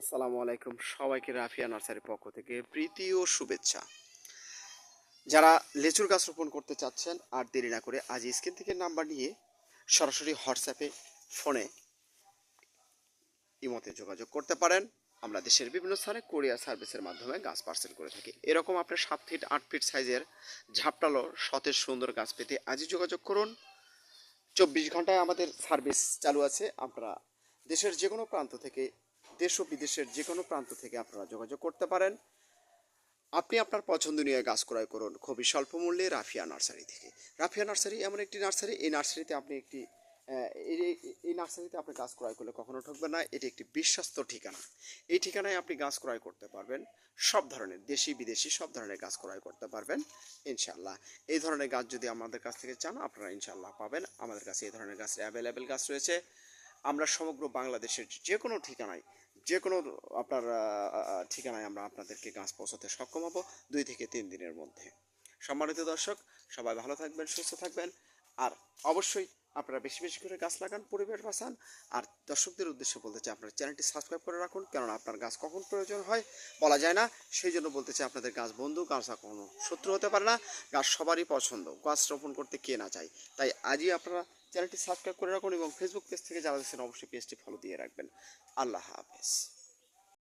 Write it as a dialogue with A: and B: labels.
A: আসসালামু আলাইকুম সবাইকে রাফিয়া নার্সারির পক্ষ থেকে প্রীতি ও শুভেচ্ছা। যারা লেচুর গাছ রোপণ করতে চাচ্ছেন আর দেরি না করে আজ স্ক্রিন থেকে নাম্বার নিয়ে সরাসরি হোয়াটসঅ্যাপে, ফোনে, ইমতে যোগাযোগ করতে পারেন। আমরা দেশের বিভিন্ন স্থানে কোরিয়ার সার্ভিসের মাধ্যমে গাছ পার্সেল করে থাকি। এরকম আপনার সাত ফিট, আট ফিট সাইজের ঝাপটালো, সতেজ, সুন্দর গাছ পেতে আজই যোগাযোগ করুন। চব্বিশ ঘন্টায় আমাদের সার্ভিস চালু আছে। আপনারা দেশের যে কোনো প্রান্ত থেকে দেশ ও বিদেশের যে কোনো প্রান্ত থেকে আপনারা যোগাযোগ করতে পারেন। আপনি আপনার পছন্দনীয় গাছ ক্রয় করুন। খুবই স্বল্প মূল্যে রাফিয়া নার্সারি থেকে। রাফিয়া নার্সারি এমন একটি নার্সারি। এই নার্সারিতে আপনি একটি এই এই নার্সারিতে আপনি গাছ ক্রয় করলে কখনো ঠকবেন না। এটি একটি বিশ্বস্ত ঠিকানা। এই ঠিকানায় আপনি গাছ ক্রয় করতে পারবেন। সব ধরনের দেশি, বিদেশি সব ধরনের গাছ ক্রয় করতে পারবেন ইনশাল্লাহ এই ধরনের গাছ যদি আমাদের কাছ থেকে চান, আপনারা ইনশাল্লাহ পাবেন। আমাদের কাছে এই ধরনের গাছ অ্যাভেলেবেল গাছ রয়েছে। আমরা সমগ্র বাংলাদেশের যে কোনো ঠিকানায় যে কোনো আপনার ঠিকানায় আমরা আপনাদেরকে গাছ পৌঁছাতে সক্ষম হব দুই থেকে তিন দিনের মধ্যে। সম্মানিত দর্শক, সবাই ভালো থাকবেন, সুস্থ থাকবেন, আর অবশ্যই আপনারা বেশি বেশি করে গাছ লাগান, পরিবেশ বাঁচান। আর দর্শকদের উদ্দেশ্যে বলতে চাই, আপনার চ্যানেলটি সাবস্ক্রাইব করে রাখুন, কেননা আপনার গাছ কখন প্রয়োজন হয় বলা যায় না। সেই জন্য বলতে চাই, আপনাদের গাছ বন্ধু, গাছ কখনো শত্রু হতে পারে না। গাছ সবারই পছন্দ, গাছ রোপণ করতে কে না চাই তাই আজই আপনারা চ্যানেলটি সাবস্ক্রাইব করে রাখুন এবং ফেসবুক পেজ থেকে যারা দেখছেন, অবশ্যই পেজটি ফলো দিয়ে রাখবেন। আল্লাহ হাফেজ।